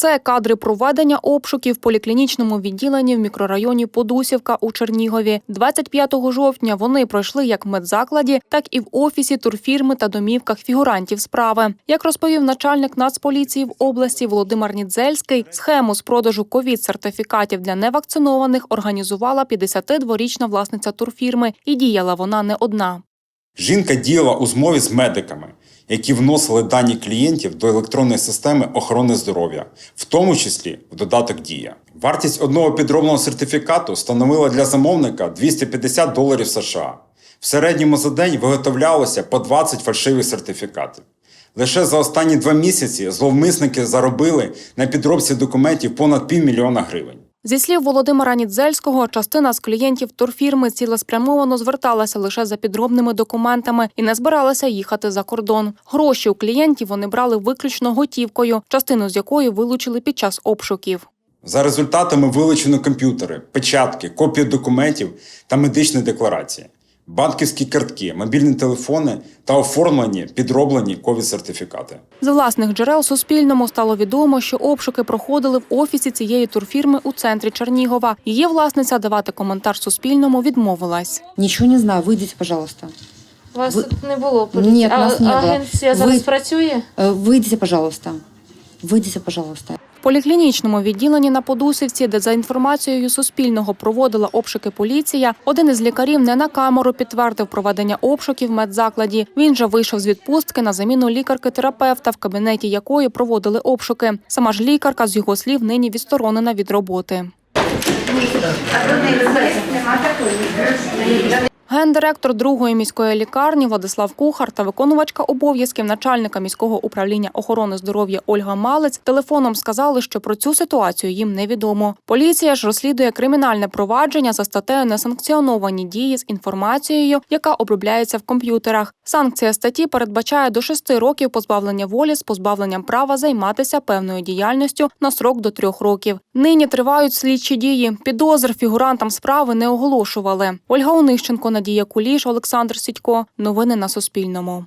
Це кадри проведення обшуків в поліклінічному відділенні в мікрорайоні Подусівка у Чернігові. 25 жовтня вони пройшли як в медзакладі, так і в офісі турфірми та домівках фігурантів справи. Як розповів начальник Нацполіції в області Володимир Нідзельський, схему з продажу ковід-сертифікатів для невакцинованих організувала 52-річна власниця турфірми, і діяла вона не одна. Жінка діяла у змові з медиками, які вносили дані клієнтів до електронної системи охорони здоров'я, в тому числі в додаток Дія. Вартість одного підробного сертифікату становила для замовника 250 доларів США. В середньому за день виготовлялося по 20 фальшивих сертифікатів. Лише за останні два місяці зловмисники заробили на підробці документів понад півмільйона гривень. Зі слів Володимира Нідзельського, частина з клієнтів турфірми цілеспрямовано зверталася лише за підробними документами і не збиралася їхати за кордон. Гроші у клієнтів вони брали виключно готівкою, частину з якої вилучили під час обшуків. За результатами вилучено комп'ютери, печатки, копії документів та медичні декларації, банківські картки, мобільні телефони та оформлені підроблені ковід-сертифікати. З власних джерел Суспільному стало відомо, що обшуки проходили в офісі цієї турфірми у центрі Чернігова. Її власниця давати коментар Суспільному відмовилась. Ничего не знаю, выйдите, пожалуйста. У вас Ви- тут не було поліції. Ні, а, нас не було. агенція зараз Ви- працює? Э, Выйдите, пожалуйста. Выйдите, пожалуйста. В поліклінічному відділенні на Подусівці, де за інформацією Суспільного проводила обшуки поліція, один із лікарів не на камеру підтвердив проведення обшуків в медзакладі. Він же вийшов з відпустки на заміну лікарки-терапевта, в кабінеті якої проводили обшуки. Сама ж лікарка, з його слів, нині відсторонена від роботи. Гендиректор другої міської лікарні Владислав Кухар та виконувачка обов'язків начальника міського управління охорони здоров'я Ольга Малець телефоном сказали, що про цю ситуацію їм невідомо. Поліція ж розслідує кримінальне провадження за статтею несанкціоновані дії з інформацією, яка обробляється в комп'ютерах. Санкція статті передбачає до шести років позбавлення волі з позбавленням права займатися певною діяльністю на срок до трьох років. Нині тривають слідчі дії. Підозр фігурантам справи не оголошували. Ольга Онищенко, Надія Куліш, Олександр Сідько. Новини на Суспільному.